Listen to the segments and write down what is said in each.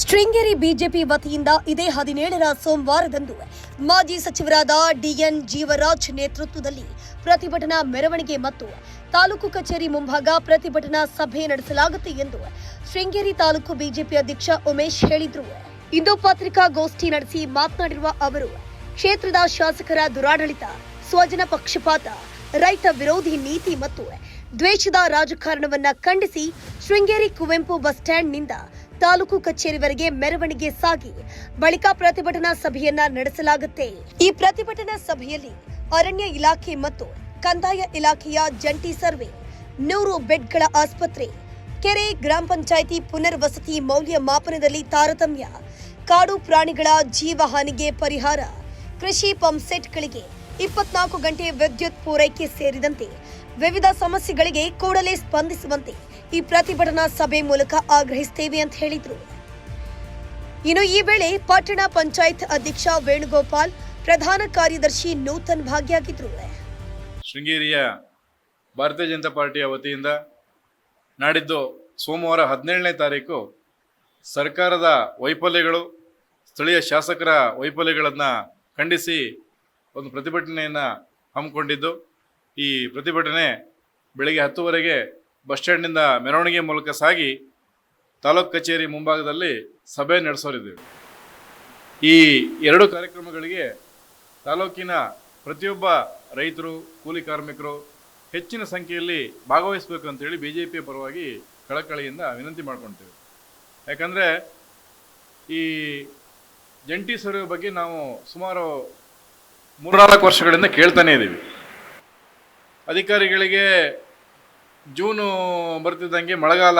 Sringeri BJP ವತಿಯಿಂದ ಇದೇ ಹದಿನೇಳರ ಸೋಮವಾರದಂದು ಮಾಜಿ ಸಚಿವರಾದ ಡಿಎನ್ ಜೀವರಾಜ್ ನೇತೃತ್ವದಲ್ಲಿ ಪ್ರತಿಭಟನಾ ಮೆರವಣಿಗೆ ಮತ್ತು ತಾಲೂಕು ಕಚೇರಿ ಮುಂಭಾಗ ಪ್ರತಿಭಟನಾ ಸಭೆ ನಡೆಸಲಾಗುತ್ತೆ ಎಂದು ಶೃಂಗೇರಿ ತಾಲೂಕು ಬಿಜೆಪಿ ಅಧ್ಯಕ್ಷ ಉಮೇಶ್ ಹೇಳಿದ್ರು. ಇಂದು ಪತ್ರಿಕಾಗೋಷ್ಠಿ ನಡೆಸಿ ಮಾತನಾಡಿರುವ ಅವರು, ಕ್ಷೇತ್ರದ ಶಾಸಕರ ದುರಾಡಳಿತ, ಸ್ವಜನ ಪಕ್ಷಪಾತ, ರೈತ ವಿರೋಧಿ ನೀತಿ ಮತ್ತು ದ್ವೇಷದ ರಾಜಕಾರಣವನ್ನ ಖಂಡಿಸಿ ಶೃಂಗೇರಿ ಕುವೆಂಪು ಬಸ್ ಸ್ಟ್ಯಾಂಡ್ನಿಂದ ತಾಲೂಕು ಕಚೇರಿವರೆಗೆ ಮೆರವಣಿಗೆ ಸಾಗಿ ಬಳಿಕ ಪ್ರತಿಭಟನಾ ಸಭೆಯನ್ನ ನಡೆಸಲಾಗುತ್ತೆ. ಈ ಪ್ರತಿಭಟನಾ ಸಭೆಯಲ್ಲಿ ಅರಣ್ಯ ಇಲಾಖೆ ಮತ್ತು ಕಂದಾಯ ಇಲಾಖೆಯ ಜಂಟಿ ಸರ್ವೆ, ನೂರು ಬೆಡ್ಗಳ ಆಸ್ಪತ್ರೆ, ಕೆರೆ ಗ್ರಾಮ ಪಂಚಾಯಿತಿ ಪುನರ್ವಸತಿ ಮೌಲ್ಯ ಮಾಪನದಲ್ಲಿ ತಾರತಮ್ಯ, ಕಾಡು ಪ್ರಾಣಿಗಳ ಜೀವಹಾನಿಗೆ ಪರಿಹಾರ, ಕೃಷಿ ಪಂಪ್ಸೆಟ್ಗಳಿಗೆ ಇಪ್ಪತ್ನಾಲ್ಕು ಗಂಟೆ ವಿದ್ಯುತ್ ಪೂರೈಕೆ ಸೇರಿದಂತೆ ವಿವಿಧ ಸಮಸ್ಯೆಗಳಿಗೆ ಕೂಡಲೇ ಸ್ಪಂದಿಸುವಂತೆ ಈ ಪ್ರತಿಭಟನಾ ಸಭೆ ಮೂಲಕ ಆಗ್ರಹಿಸುತ್ತೇವೆ ಅಂತ ಹೇಳಿದ್ರು. ಇನ್ನು ಈ ವೇಳೆ ಪಟ್ಟಣ ಪಂಚಾಯತ್ ಅಧ್ಯಕ್ಷ ವೇಣುಗೋಪಾಲ್, ಪ್ರಧಾನ ಕಾರ್ಯದರ್ಶಿ ನೂತನ್ ಭಾಗಿಯಾಗಿದ್ರು. ಶೃಂಗೇರಿಯ ಭಾರತೀಯ ಜನತಾ ಪಾರ್ಟಿಯ ವತಿಯಿಂದ ನಾಡಿದ್ದು ಸೋಮವಾರ ಹದಿನೇಳನೇ ತಾರೀಕು ಸರ್ಕಾರದ ವೈಫಲ್ಯಗಳು, ಸ್ಥಳೀಯ ಶಾಸಕರ ವೈಫಲ್ಯಗಳನ್ನು ಖಂಡಿಸಿ ಒಂದು ಪ್ರತಿಭಟನೆಯನ್ನು ಹಮ್ಮಿಕೊಂಡಿದ್ದು. ಈ ಪ್ರತಿಭಟನೆ ಬೆಳಗ್ಗೆ ಹತ್ತುವರೆಗೆ ಬಸ್ ಸ್ಟ್ಯಾಂಡಿಂದ ಮೆರವಣಿಗೆ ಮೂಲಕ ಸಾಗಿ ತಾಲೂಕು ಕಚೇರಿ ಮುಂಭಾಗದಲ್ಲಿ ಸಭೆ ನಡೆಸೋರಿದ್ದೇವೆ. ಈ ಎರಡು ಕಾರ್ಯಕ್ರಮಗಳಿಗೆ ತಾಲೂಕಿನ ಪ್ರತಿಯೊಬ್ಬ ರೈತರು, ಕೂಲಿ ಕಾರ್ಮಿಕರು ಹೆಚ್ಚಿನ ಸಂಖ್ಯೆಯಲ್ಲಿ ಭಾಗವಹಿಸಬೇಕು ಅಂತೇಳಿ ಬಿ ಜೆ ಪಿಯ ಪರವಾಗಿ ಕಳಕಳಿಯಿಂದ ವಿನಂತಿ ಮಾಡ್ಕೊತೇವೆ. ಯಾಕಂದರೆ ಈ ಜಂಟಿ ಸರ್ವೆ ಬಗ್ಗೆ ನಾವು ಸುಮಾರು ಮೂರ್ನಾಲ್ಕು ವರ್ಷಗಳಿಂದ ಕೇಳ್ತಾನೇ ಇದ್ದೀವಿ ಅಧಿಕಾರಿಗಳಿಗೆ ಜೂನು ಬರ್ತಿದ್ದಂಗೆ ಮಳೆಗಾಲ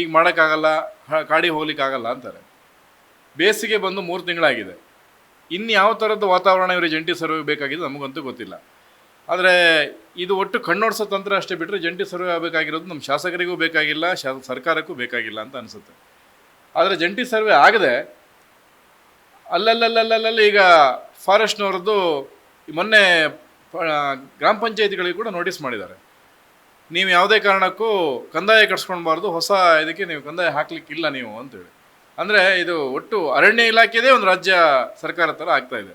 ಈಗ ಮಾಡೋಕ್ಕಾಗಲ್ಲ ಕಾಡಿ ಕಾಡಿಗೆ ಹೋಗ್ಲಿಕ್ಕಾಗಲ್ಲ ಅಂತಾರೆ. ಬೇಸಿಗೆ ಬಂದು ಮೂರು ತಿಂಗಳಾಗಿದೆ. ಇನ್ನು ಯಾವ ಥರದ್ದು ವಾತಾವರಣ ಇವರಿಗೆ ಜಂಟಿ ಸರ್ವೆ ಬೇಕಾಗಿದೆ ನಮಗಂತೂ ಗೊತ್ತಿಲ್ಲ. ಆದರೆ ಇದು ಒಟ್ಟು ಕಣ್ಣೋಡಿಸೋ ತಂತ್ರ ಅಷ್ಟೇ ಬಿಟ್ಟರೆ ಜಂಟಿ ಸರ್ವೆ ಆಗಬೇಕಾಗಿರೋದು ನಮ್ಮ ಶಾಸಕರಿಗೂ ಬೇಕಾಗಿಲ್ಲ ಸರ್ಕಾರಕ್ಕೂ ಬೇಕಾಗಿಲ್ಲ ಅಂತ ಅನಿಸುತ್ತೆ. ಆದರೆ ಜಂಟಿ ಸರ್ವೆ ಆಗದೆ ಅಲ್ಲಲ್ಲಲ್ಲಲ್ಲಲ್ಲಿ ಈಗ ಫಾರೆಸ್ಟ್ನವ್ರದ್ದು ಮೊನ್ನೆ ಗ್ರಾಮ ಪಂಚಾಯತಿಗಳಿಗೆ ಕೂಡ ನೋಟಿಸ್ ಮಾಡಿದ್ದಾರೆ. ನೀವು ಯಾವುದೇ ಕಾರಣಕ್ಕೂ ಕಂದಾಯ ಕಟ್ಸ್ಕೊಳ್ಬಾರ್ದು, ಹೊಸ ಇದಕ್ಕೆ ನೀವು ಕಂದಾಯ ಹಾಕ್ಲಿಕ್ಕಿಲ್ಲ ನೀವು ಅಂತೇಳಿ. ಅಂದರೆ ಇದು ಒಟ್ಟು ಅರಣ್ಯ ಇಲಾಖೆದೇ ಒಂದು ರಾಜ್ಯ ಸರ್ಕಾರ ಥರ ಆಗ್ತಾ ಇದೆ.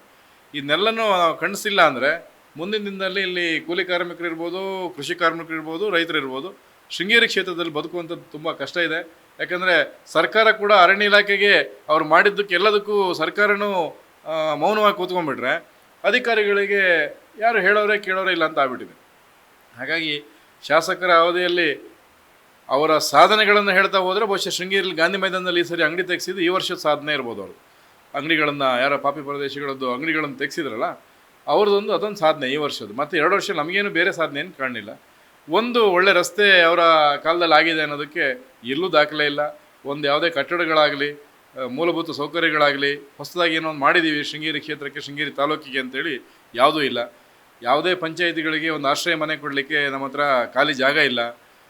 ಇದನ್ನೆಲ್ಲನೂ ನಾವು ಖಂಡಿಸಿಲ್ಲ ಅಂದರೆ ಮುಂದಿನ ದಿನದಲ್ಲಿ ಇಲ್ಲಿ ಕೂಲಿ ಕಾರ್ಮಿಕರು ಇರ್ಬೋದು, ಕೃಷಿ ಕಾರ್ಮಿಕರು ಇರ್ಬೋದು, ರೈತರು ಇರ್ಬೋದು, ಶೃಂಗೇರಿ ಕ್ಷೇತ್ರದಲ್ಲಿ ಬದುಕುವಂಥದ್ದು ತುಂಬ ಕಷ್ಟ ಇದೆ. ಯಾಕಂದರೆ ಸರ್ಕಾರ ಕೂಡ ಅರಣ್ಯ ಇಲಾಖೆಗೆ ಅವ್ರು ಮಾಡಿದ್ದಕ್ಕೆ ಎಲ್ಲದಕ್ಕೂ ಸರ್ಕಾರನೂ ಮೌನವಾಗಿ ಕೂತ್ಕೊಂಡ್ಬಿಟ್ರೆ ಅಧಿಕಾರಿಗಳಿಗೆ ಯಾರು ಹೇಳೋರೆ ಕೇಳೋರೇ ಇಲ್ಲ ಅಂತ ಆಗ್ಬಿಟ್ಟಿದೆ. ಹಾಗಾಗಿ ಶಾಸಕರ ಅವಧಿಯಲ್ಲಿ ಅವರ ಸಾಧನೆಗಳನ್ನು ಹೇಳ್ತಾ ಹೋದರೆ ಬಹುಶಃ ಶೃಂಗೇರಿಯಲ್ಲಿ ಗಾಂಧಿ ಮೈದಾನದಲ್ಲಿ ಈ ಸರಿ ಅಂಗಡಿ ತೆಗೆಸಿದ್ದು ಈ ವರ್ಷದ ಸಾಧನೆ ಇರ್ಬೋದು ಅವರು. ಅಂಗಡಿಗಳನ್ನು ಯಾರ ಪಾಪಿ ಪ್ರದೇಶಗಳದ್ದು ಅಂಗಡಿಗಳನ್ನು ತೆಗೆಸಿದ್ರಲ್ಲ, ಅವ್ರದ್ದೊಂದು ಅದೊಂದು ಸಾಧನೆ ಈ ವರ್ಷದ್ದು. ಮತ್ತು ಎರಡು ವರ್ಷ ನಮಗೇನು ಬೇರೆ ಸಾಧನೆ ಏನು ಕಾಣಲಿಲ್ಲ. ಒಂದು ಒಳ್ಳೆ ರಸ್ತೆ ಅವರ ಕಾಲದಲ್ಲಿ ಆಗಿದೆ ಅನ್ನೋದಕ್ಕೆ ಎಲ್ಲೂ ದಾಖಲೆ ಇಲ್ಲ. ಒಂದು ಯಾವುದೇ ಕಟ್ಟಡಗಳಾಗಲಿ ಮೂಲಭೂತ ಸೌಕರ್ಯಗಳಾಗಲಿ ಹೊಸದಾಗಿ ಏನೋ ಒಂದು ಮಾಡಿದ್ದೀವಿ ಶೃಂಗೇರಿ ಕ್ಷೇತ್ರಕ್ಕೆ, ಶೃಂಗೇರಿ ತಾಲೂಕಿಗೆ ಅಂತೇಳಿ ಯಾವುದೂ ಇಲ್ಲ. ಯಾವುದೇ ಪಂಚಾಯಿತಿಗಳಿಗೆ ಒಂದು ಆಶ್ರಯ ಮನೆ ಕೊಡಲಿಕ್ಕೆ ನಮ್ಮ ಹತ್ರ ಖಾಲಿ ಜಾಗ ಇಲ್ಲ.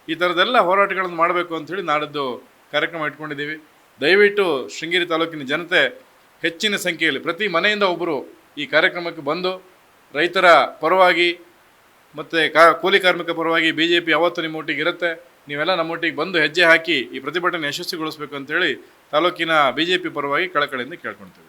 ಈ ಥರದ್ದೆಲ್ಲ ಹೋರಾಟಗಳನ್ನು ಮಾಡಬೇಕು ಅಂಥೇಳಿ ನಾಡಿದ್ದು ಕಾರ್ಯಕ್ರಮ ಇಟ್ಕೊಂಡಿದ್ದೀವಿ. ದಯವಿಟ್ಟು ಶೃಂಗೇರಿ ತಾಲೂಕಿನ ಜನತೆ ಹೆಚ್ಚಿನ ಸಂಖ್ಯೆಯಲ್ಲಿ ಪ್ರತಿ ಮನೆಯಿಂದ ಒಬ್ಬರು ಈ ಕಾರ್ಯಕ್ರಮಕ್ಕೆ ಬಂದು ರೈತರ ಪರವಾಗಿ ಮತ್ತು ಕಾ ಕೂಲಿ ಕಾರ್ಮಿಕ ಪರವಾಗಿ ಬಿ ಜೆ ಪಿ ಯಾವತ್ತೂ ನಿಮ್ಮೊಟ್ಟಿಗೆ ಇರುತ್ತೆ. ನೀವೆಲ್ಲ ನಮ್ಮೊಟ್ಟಿಗೆ ಬಂದು ಹೆಜ್ಜೆ ಹಾಕಿ ಈ ಪ್ರತಿಭಟನೆ ಯಶಸ್ವಿಗೊಳಿಸಬೇಕು ಅಂತೇಳಿ ತಾಲೂಕಿನ ಬಿ ಜೆ ಪಿ ಪರವಾಗಿ ಕಳಕಳಿಯಿಂದ ಕೇಳ್ಕೊಳ್ತೀವಿ.